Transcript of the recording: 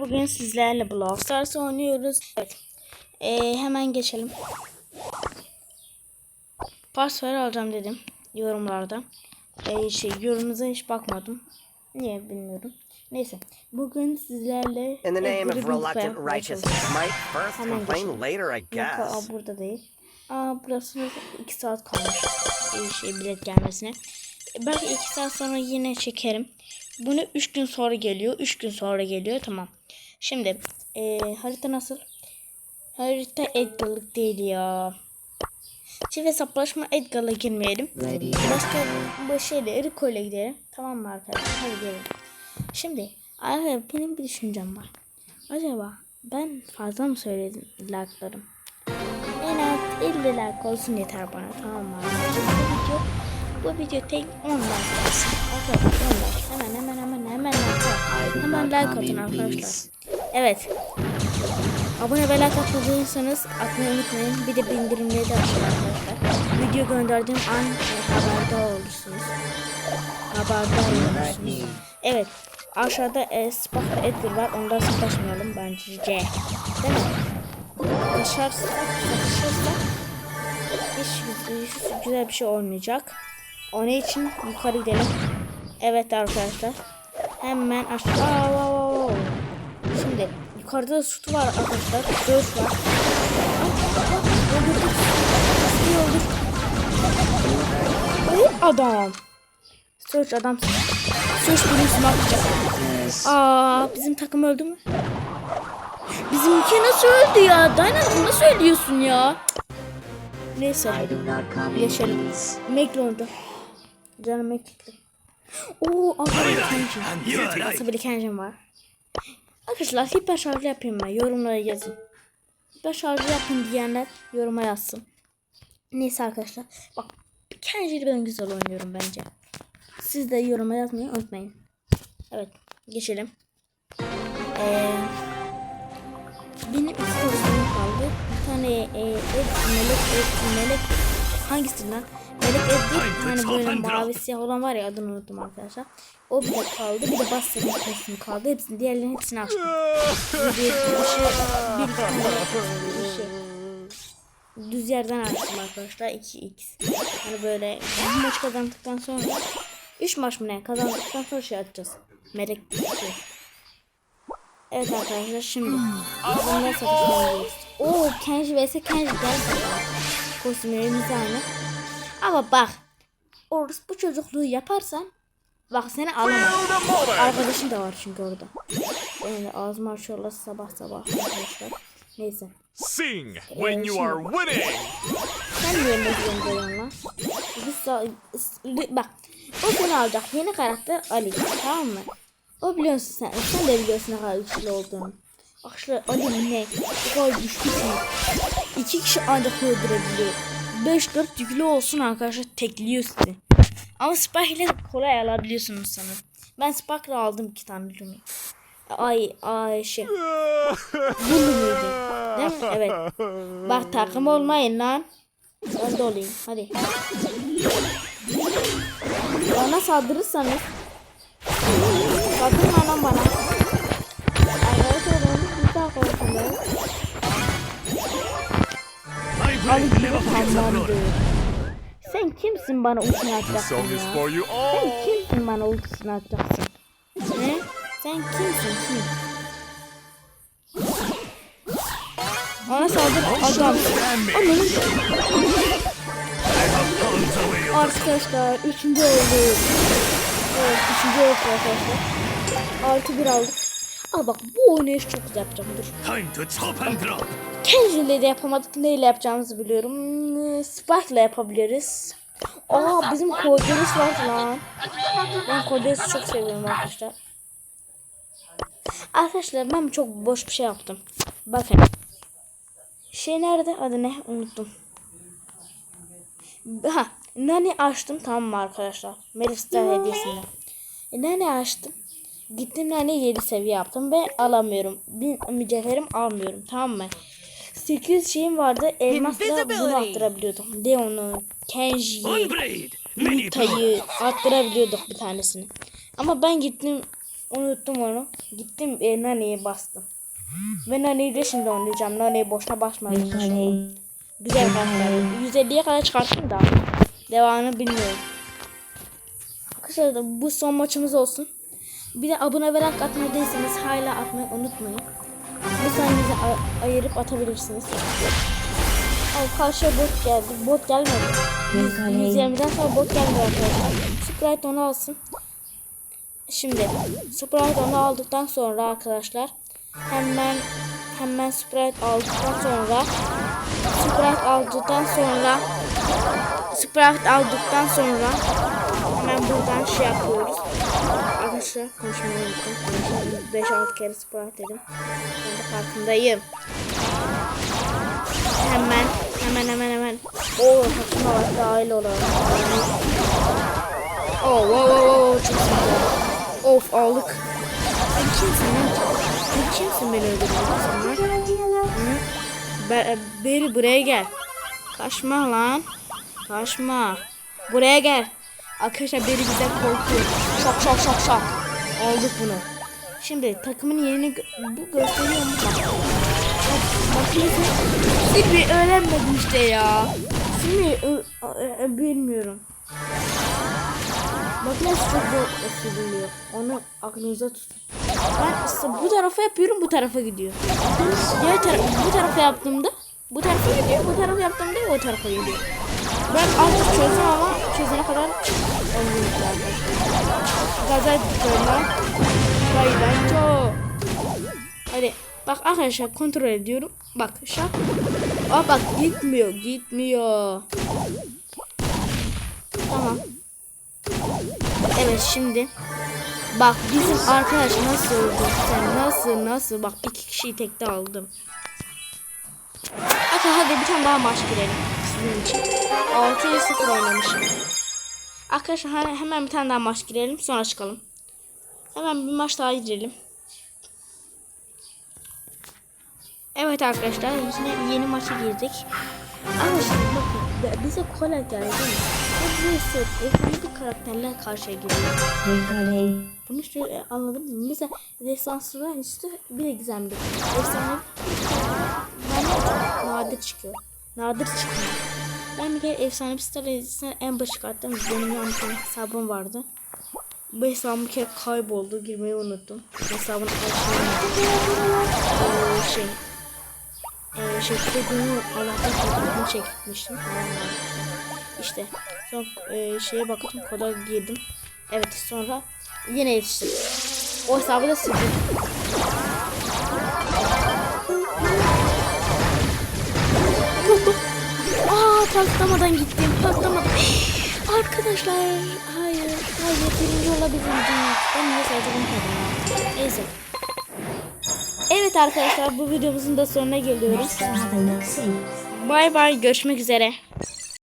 Bugün sizlerle Brawl Stars oynuyoruz. Evet. Ee, hemen geçelim. Pasör alacağım dedim yorumlarda. Ee, şey yorumunuza hiç bakmadım. Niye bilmiyorum. Neyse. Bugün sizlerle In the name of reluctant righteousness, might first Hemen complain geçelim. later, I Yok, aa, guess. burada değil. Aa burası 2 saat kalmış. Ee, şey bilet gelmesine. E, Belki 2 saat sonra yine çekerim. Bunu 3 gün sonra geliyor. 3 gün sonra geliyor. Tamam. Şimdi e, harita nasıl? Harita Edgar'lık değil ya. Çift hesaplaşma Edgar'la girmeyelim. Başka bu şeyle Rico ile gidelim. Tamam mı arkadaşlar? Hadi gelin. Şimdi arkadaşlar benim bir düşüncem var. Acaba ben fazla mı söyledim like'larım? En az 50 like olsun yeter bana tamam mı? Bu video, bu video tek 10 like olsun. Arkadaşlar 10 like. Hemen hemen hemen hemen like. Hemen like atın arkadaşlar. Evet. Abone ve like atmadıysanız atmayı unutmayın. Bir de bildirimleri de açın arkadaşlar. Video gönderdiğim an haberdar olursunuz. Haberdar olursunuz. Evet. Aşağıda e, Spock Edgar var. Ondan sataşmayalım bence. C. Değil mi? Satışarsa, satışırsa hiç, hiç güzel bir şey olmayacak. Onun için yukarı gidelim. Evet arkadaşlar. Hemen aşağı. Şimdi yukarıda süt var arkadaşlar. Göğüs var. Öldürdük. Oldu. Adam. Search adam. Search birisini atacak. Aa bizim takım öldü mü? Bizimki nasıl öldü ya? Dynamite nasıl söylüyorsun ya? Neyse. Geçelim. Meglon'da. Canım Meglon'da. Oo, aferin Kenji. Nasıl bir Kenji'm var. Arkadaşlar hiper şarj yapayım ben. Yorumlara yazın. Hiper şarj yapın diyenler yoruma yazsın. Neyse arkadaşlar. Bak Kenji'yi ben güzel oynuyorum bence. Siz de yoruma yazmayı unutmayın. Evet. Geçelim. Eee benim iki kostümüm kaldı. Bir tane e, Ed, melek, Ed, melek hangisinden? Melek Ed değil, bir tane böyle mavi siyah olan var ya adını unuttum arkadaşlar. O bir de kaldı. Bir de Basset'in kostümü kaldı. Hepsini, diğerlerinin hepsini açtım. Bir, bir, şey, bir tane bir şey. Düz yerden açtım arkadaşlar. 2x. Yani böyle bir maç kazandıktan sonra 3 maç mı ne kazandıktan sonra şey atacağız. Melek şey. Evet arkadaşlar şimdi bunları satışmalıyız. Oo Kenji vs Kenji gerçekten. Kostümlerimiz aynı. Ama bak orası bu çocukluğu yaparsan bak seni alamam. Arkadaşım da var çünkü orada. Yani ağzımı açıyorlar sabah sabah arkadaşlar. Neyse. Sing when you are winning. Sen niye sa- s- bak o seni alacak yeni karakter Ali tamam mı? O biliyorsun sen. Sen de biliyorsun ne kadar güçlü olduğunu. Şu Ali ne? O kadar güçlü ki. İki kişi ancak öldürebiliyor. 5-4 yüklü olsun arkadaşlar tekliyor sizi. Ama Spike ile kolay alabiliyorsunuz sanırım. Ben Spike'la aldım iki tane Lumi. Ay ay şey. Bu Lumi'ydi. Değil mi? Evet. Bak takım olmayın lan. Ben de olayım. Hadi. Bana saldırırsanız Bakın lan bana. Arkadaşlar ben bir daha konuşuyorum. Ali gibi tamamdır. Sen kimsin bana ultisini atacaksın ya? Sen kimsin bana ultisini atacaksın? Ne? Sen kimsin kim? Ona saldır adam. Ananı Arkadaşlar üçüncü oldu. Evet üçüncü oldu arkadaşlar. Artı bir aldık. Aa bak bu oynayış çok güzel yapacağım dur. Kenji'yle de yapamadık. Neyle yapacağımızı biliyorum. Hmm, Spark'la yapabiliriz. Aa bizim Cordelis var lan. Ben Cordelis'i çok seviyorum arkadaşlar. Arkadaşlar ben çok boş bir şey yaptım. Bakın. Şey nerede? Adı ne? Unuttum. Ha, Nani açtım tamam mı arkadaşlar? Melistar hediyesinde. E, Nani açtım. Gittim Nani 7 seviye yaptım ve alamıyorum. Bir mücevherim almıyorum tamam mı? 8 şeyim vardı. Elmasla bunu attırabiliyordum. Leon'u, Kenji'yi, Blade. Many Tayı attırabiliyorduk bir tanesini. Ama ben gittim Unuttum onu. Gittim e, Nani'ye bastım. Ve Nani'yi de şimdi oynayacağım. Nani'yi boşuna basmadım. Güzel karakter. 150'ye kadar çıkarttım da. Devamını bilmiyorum. Arkadaşlar da bu son maçımız olsun. Bir de abone ve like atmadıysanız hala atmayı unutmayın. Bu sayenize ay- ayırıp atabilirsiniz. Al karşıya bot geldi. Bot gelmedi. 120'den sonra bot gelmiyor arkadaşlar. Sprite onu alsın. Şimdi Sprite onu aldıktan sonra arkadaşlar hemen hemen Sprite aldıktan sonra Sprite aldıktan sonra Sprite aldıktan sonra hemen buradan şey yapıyoruz. Arkadaşlar konuşmayı unuttum. 5-6 kere Sprite dedim. Ben de farkındayım. Hemen hemen hemen hemen. Oo takıma bak dahil olalım. Oo wow wow wow çok güzel. Of aldık. Sen kimsin lan? Sen kimsin beni öldüreceksin lan? Be beri buraya gel. Kaçma lan. Kaçma. Buraya gel. Arkadaşlar beri bize korkuyor. Şok şok şok şok. Aldık bunu. Şimdi takımın yerini bu gösteriyor mu? Bak. Neyse. Silvi öğrenmedim işte ya. Ö- ö- ö- bilmiyorum. Nasıl çok zor siliniyor. Onu aklınıza tutun. Ben bu tarafa yapıyorum bu tarafa gidiyor. Diğer tara bu tarafa yaptığımda bu tarafa gidiyor, bu tarafa yaptığımda o tarafa gidiyor. Ben artık çözdüm ama çözene kadar tutuyorum Vay ben çok. Hadi bak arkadaşlar kontrol ediyorum. Bak şak. Aa bak gitmiyor, gitmiyor. Tamam. Evet şimdi. Bak bizim arkadaş nasıl öldü? Sen nasıl nasıl? Bak iki kişiyi tekte aldım. Hadi bir tane daha maç girelim sizin için. 6'ya 0 oynamışım. Arkadaşlar he- hemen bir tane daha maç girelim sonra çıkalım. Hemen bir maç daha girelim. Evet arkadaşlar yine yeni maça girdik. Şimdi bakın bize kolay geldi? Ve bize sırf karakterler karşıya geliyor. Bunu şöyle anladım mı? Mesela desanslılar işte bir de gizemli. Efsane nadir çıkıyor. Nadir çıkıyor. Ben bir kere efsane bir star edisinden en baş çıkarttım. Benim yan bir tane hesabım vardı. Bu hesabım bir kere kayboldu. Girmeyi unuttum. Hesabın açılmadı. Ee, şey. Ee, şey kodunu Allah'tan kodunu çekmiştim. İşte son e, şeye baktım koda girdim. Evet sonra yine yetiştim. O hesabı da sildim. Patlamadan gittim. Patlamadan. Arkadaşlar hayır. Hayır birinci olabildim. Ben niye sadece bunu kazandım? Neyse. Evet arkadaşlar bu videomuzun da sonuna geliyoruz. Bay bay görüşmek üzere.